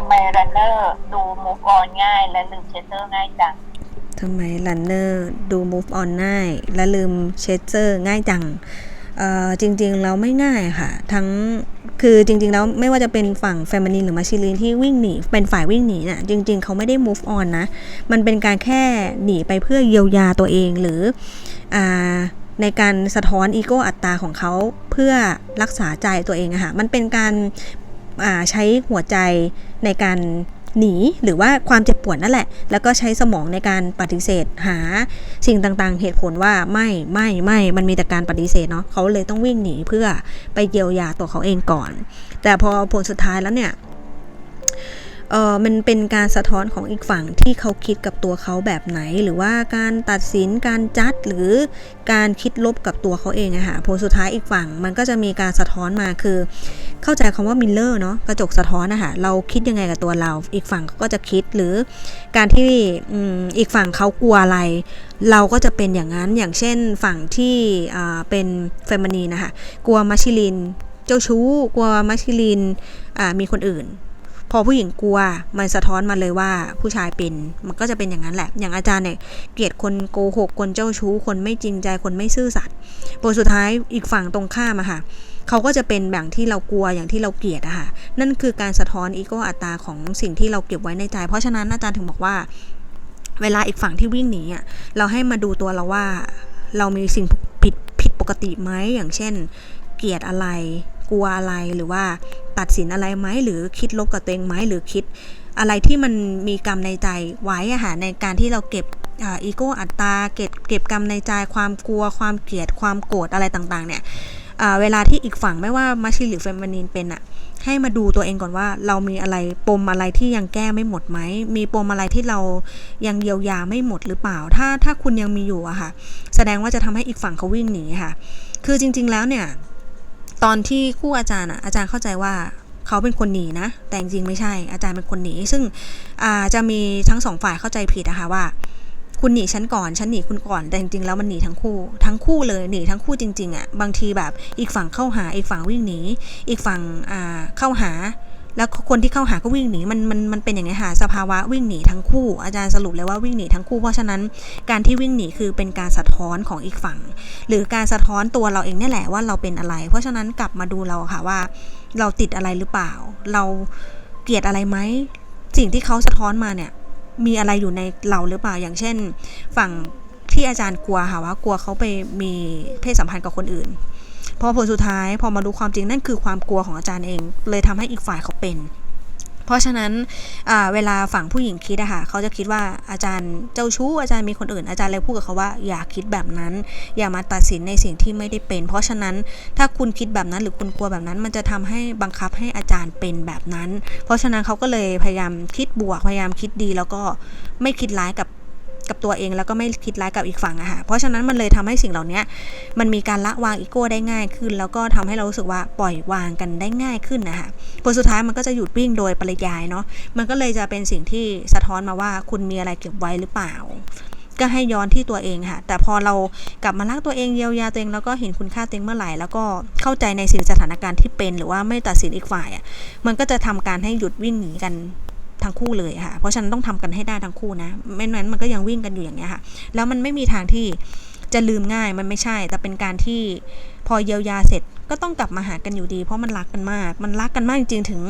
ำไมรันเนอร์ดูมูฟออนง่ายและลืมเชสเตอร์ง่ายจังทำไม runner ดู move on ง่าย และลืม chaser ง่ายจังเอ่อจริงๆแล้วไม่ง่ายค่ะ ทั้งคือจริงๆแล้วไม่ว่าจะเป็นฝั่ง feminine หรือ masculine ที่วิ่งหนีเป็นฝ่ายวิ่งหนีน่ะจริง ๆ เขาไม่ได้ move on นะ มันเป็นการแค่หนีไปเพื่อเยียวยาตัวเองหรืออ่าในการสะท้อนอีโก้อัตตาของเขาเพื่อรักษาใจตัวเองอะค่ะมันเป็นการ ใช้หัวใจในการหนีหรือว่าความเจ็บปวดนั่นแหละ แล้วก็ใช้สมองในการปฏิเสธ หาสิ่งต่างๆ เหตุผลว่าไม่ไม่ไม่มันมีแต่การปฏิเสธเนาะเขาเลยต้องวิ่งหนีเพื่อไปเยียวยาตัวเขาเองก่อน แต่พอผลสุดท้ายแล้วเนี่ยเออมันเป็นการสะท้อนของอีกฝั่งที่เขาคิดกับตัวเขาแบบไหน หรือว่าการตัดสินการจัดหรือการคิดลบกับตัวเขาเองอะค่ะผลสุดท้ายอีกฝั่งมันก็จะมีการสะท้อนมาคือ เข้าใจคำว่ามิลเลอร์เนาะกระจกสะท้อนนะคะเราคิดยังไงกับตัวเรา อีกฝั่งก็จะคิดหรือการที่อีกฝั่งเขากลัวอะไร เราก็จะเป็นอย่างนั้นอย่างเช่นฝั่งที่เป็นเฟมินีนะคะกลัวมัชชิลิน เจ้าชู้ กลัวมัชชิลินมีคนอื่นพอผู้หญิงกลัวมันสะท้อนมาเลยว่าผู้ชายเป็นมันก็จะเป็นอย่างนั้นแหละ อย่างอาจารย์เนี่ยเกลียดคนโกหกคนเจ้าชู้ คนไม่จริงใจคนไม่ซื่อสัตย์ผลสุดท้ายอีกฝั่งตรงข้ามอะค่ะ เขาก็จะเป็นแบบที่เรากลัวอย่างที่เราเกลียดอะค่ะ นั่นคือการสะท้อนอีโก้อัตราของสิ่งที่เราเก็บไว้ในใจ เพราะฉะนั้นอาจารย์ถึงบอกว่า เวลาอีกฝั่งที่วิ่งหนีอะเราให้มาดูตัวเราว่า เรามีสิ่งผิดผิดปกติไหมอย่างเช่น เกลียดอะไร กลัวอะไรหรือว่าตัดสินอะไรไหมหรือคิดลบกับตัวเองไหมหรือคิดอะไรที่มันมีกรรมในใจไว้อะค่ะในการที่เราเก็บอีโก้อัตตาเก็บเก็บกรรมในใจความกลัวความเกลียดความโกรธอะไรต่างๆเนี่ย เวลาที่อีกฝั่งไม่ว่ามัชชิหรือเฟมินีนเป็นอะให้มาดูตัวเองก่อนว่า เรามีอะไรปมอะไรที่ยังแก้ไม่หมดไหม มีปมอะไรที่เรายังเยียวยาไม่หมดหรือเปล่า ถ้าถ้าคุณยังมีอยู่อะค่ะ แสดงว่าจะทำให้อีกฝั่งเขาวิ่งหนีค่ะ คือจริง ๆ แล้วเนี่ย ตอนที่คู่อาจารย์อะอาจารย์เข้าใจว่าเขาเป็นคนหนีนะ แต่จริงไม่ใช่อาจารย์เป็นคนหนี ซึ่งอาจะมีทั้งสองฝ่ายเข้าใจผิดนะคะว่า คุณหนีฉันก่อนฉันหนีคุณก่อนแต่จริงๆแล้วมันหนีทั้งคู่ ทั้งคู่เลยหนีทั้งคู่จริงๆอะ่ะบางทีแบบอีกฝั่งเข้าหาอีกฝั่งวิ่งหนี อีกฝั่งอ่าเข้าหา แล้วคนที่เข้าหาก็วิ่งหนีมันมันมันเป็นอย่างนี้ค่ะสภาวะวิ่งหนีทั้งคู่ อาจารย์สรุปเลยว่าวิ่งหนีทั้งคู่เพราะฉะนั้นการที่วิ่งหนีคือเป็นการสะท้อนของอีกฝั่ง หรือการสะท้อนตัวเราเองเนี่แหละว่าเราเป็นอะไร เพราะฉะนั้นกลับมาดูเราค่ะว่า เราติดอะไรหรือเปล่า เราเกลียดอะไรไหมสิ่งที่เขาสะท้อนมาเนี่ย มีอะไรอยู่ในเราหรือเปล่าอย่างเช่น ฝั่งที่อาจารย์กลัวค่ะว่ากลัวเขาไปมีเพศสัมพันธ์กับคนอื่นพอผลสุดท้ายพอมาดูความจริงนั่นคือความกลัวของอาจารย์เอง เลยทำให้อีกฝ่ายเขาเป็น เพราะฉะนั้นเวลาฝั่งผู้หญิงคิดอะค่ะเขาจะคิดว่าอาจารย์เจ้าชู้อาจารย์มีคนอื่นอาจารย์เลยพูดกับเขาว่าอย่าคิดแบบนั้น อย่ามาตัดสินในสิ่งที่ไม่ได้เป็น เพราะฉะนั้นถ้าคุณคิดแบบนั้นหรือคุณกลัวแบบนั้น มันจะทำให้บังคับให้อาจารย์เป็นแบบนั้น เพราะฉะนั้นเขาก็เลยพยายามคิดบวกพยายามคิดดีแล้วก็ไม่คิดร้ายกับ กับตัวเอง แล้วก็ไม่คิดร้ายกับอีกฝั่งอะค่ะเพราะฉะนั้นมันเลยทำให้สิ่งเหล่านี้มันมีการละวางอีโก้ได้ง่ายขึ้น แล้วก็ทำให้เรารู้สึกว่าปล่อยวางกันได้ง่ายขึ้นนะคะผลสุดท้ายมันก็จะหยุดวิ่งโดยปริยายเนาะมันก็เลยจะเป็นสิ่งที่สะท้อนมาว่าคุณมีอะไรเก็บไว้หรือเปล่าก็ให้ย้อนที่ตัวเองค่ะ แต่พอเรากลับมารักตัวเองเยียวยาตัวเองแล้วก็เห็นคุณค่าตัวเองเมื่อไหร่ แล้วก็เข้าใจในสิ่งสถานการณ์ที่เป็น หรือว่าไม่ตัดสินอีกฝ่ายอะ มันก็จะทำการให้หยุดวิ่งหนีกัน ทั้งคู่เลยค่ะ เพราะฉะนั้นต้องทำกันให้ได้ทั้งคู่นะ ไม่นั้นมันก็ยังวิ่งกันอยู่อย่างเงี้ยค่ะ แล้วมันไม่มีทางที่จะลืมง่ายมันไม่ใช่ แต่เป็นการที่พอเยียวยาเสร็จก็ต้องกลับมาหากันอยู่ดี เพราะมันรักกันมาก มันรักกันมากจริงๆถึง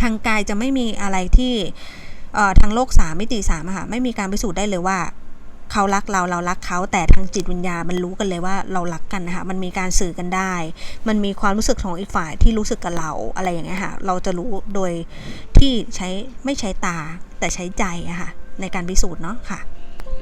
ทางกายจะไม่มีอะไรที่ทางโลกสามมิติสามค่ะไม่มีการพิสูจน์ได้เลยว่า เขารักเราเรารักเขาแต่ทางจิตวิญญาณมันรู้กันเลยว่าเรารักกันนะคะมันมีการสื่อกันได้ มันมีความรู้สึกของอีกฝ่ายที่รู้สึกกับเราอะไรอย่างเงี้ยค่ะเราจะรู้โดยที่ใช้ไม่ใช้ตาแต่ใช้ใจอะค่ะในการพิสูจน์เนาะค่ะ